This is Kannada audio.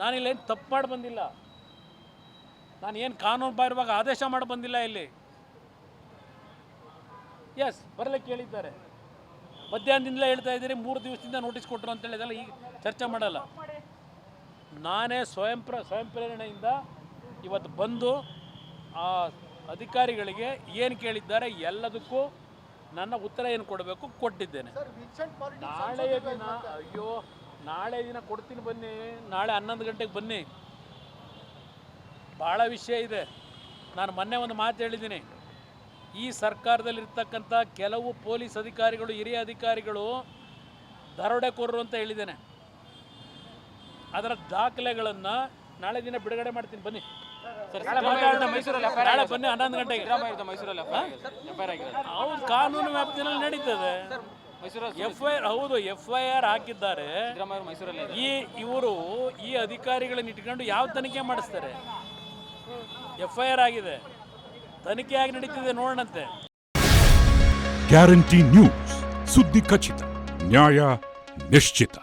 ನಾನಿಲ್ಲೇನು ತಪ್ಪು ಮಾಡಿ ಬಂದಿಲ್ಲ. ನಾನು ಏನು ಕಾನೂನು ಬಾಹಿರವಾಗ ಆದೇಶ ಮಾಡಿ ಬಂದಿಲ್ಲ ಇಲ್ಲಿ. ಎಸ್ ಬರಲಿಕ್ಕೆ ಕೇಳಿದ್ದಾರೆ. ಮಧ್ಯಾಹ್ನದಿಂದಲೇ ಹೇಳ್ತಾ ಇದ್ದೀರಿ ಮೂರು ದಿವಸದಿಂದ ನೋಟಿಸ್ ಕೊಟ್ಟರು ಅಂತ ಹೇಳಿದಲ್ಲ ಈಗ ಚರ್ಚೆ ಮಾಡಲ್ಲ. ನಾನೇ ಸ್ವಯಂ ಪ್ರ ಸ್ವಯಂ ಪ್ರೇರಣೆಯಿಂದ ಇವತ್ತು ಬಂದು ಆ ಅಧಿಕಾರಿಗಳಿಗೆ ಏನು ಕೇಳಿದ್ದಾರೆ ಎಲ್ಲದಕ್ಕೂ ನನ್ನ ಉತ್ತರ ಏನು ಕೊಡಬೇಕು ಕೊಟ್ಟಿದ್ದೇನೆ. ನಾಳೆಯ ದಿನ ಅಯ್ಯೋ ನಾಳೆ ದಿನ ಕೊಡ್ತೀನಿ ಬನ್ನಿ ನಾಳೆ ಹನ್ನೊಂದು ಗಂಟೆಗೆ ಬನ್ನಿ. ಭಾಳ ವಿಷಯ ಇದೆ. ನಾನು ಮೊನ್ನೆ ಒಂದು ಮಾತು ಹೇಳಿದ್ದೀನಿ. ಈ ಸರ್ಕಾರದಲ್ಲಿರ್ತಕ್ಕಂಥ ಕೆಲವು ಪೊಲೀಸ್ ಅಧಿಕಾರಿಗಳು ಹಿರಿಯ ಅಧಿಕಾರಿಗಳು ದರೋಡೆಕೋರರು ಅಂತ ಹೇಳಿದ್ದೇನೆ. ಅದರ ದಾಖಲೆಗಳನ್ನು ನಾಳೆ ದಿನ ಬಿಡುಗಡೆ ಮಾಡ್ತೀನಿ. ಬನ್ನಿ. ನಾಳೆ ಬನ್ನಿ ಹನ್ನೊಂದು ಗಂಟೆಗೆ. ಮೈಸೂರಲ್ಲಿ ಆರ್ ಕಾನೂನು ವ್ಯಾಪ್ತಿನಲ್ಲಿ ನಡೀತದೆ. ಎಫ್ ಐ ಆರ್ ಹೌದು ಎಫ್ ಐ ಆರ್ ಹಾಕಿದ್ದಾರೆ. ಈ ಇವರು ಈ ಅಧಿಕಾರಿಗಳನ್ನ ಇಟ್ಕೊಂಡು ಯಾವ ತನಿಖೆ ಮಾಡಿಸ್ತಾರೆ? ಎಫ್ ಐ ಆರ್ ಆಗಿದೆ. ತನಿಖೆ ಆಗಿ ನಡೀತಿದೆ ನೋಡೋಣಂತೆ. Guarantee news. ಸುದ್ದಿ ಖಚಿತ ನ್ಯಾಯ ನಿಶ್ಚಿತ.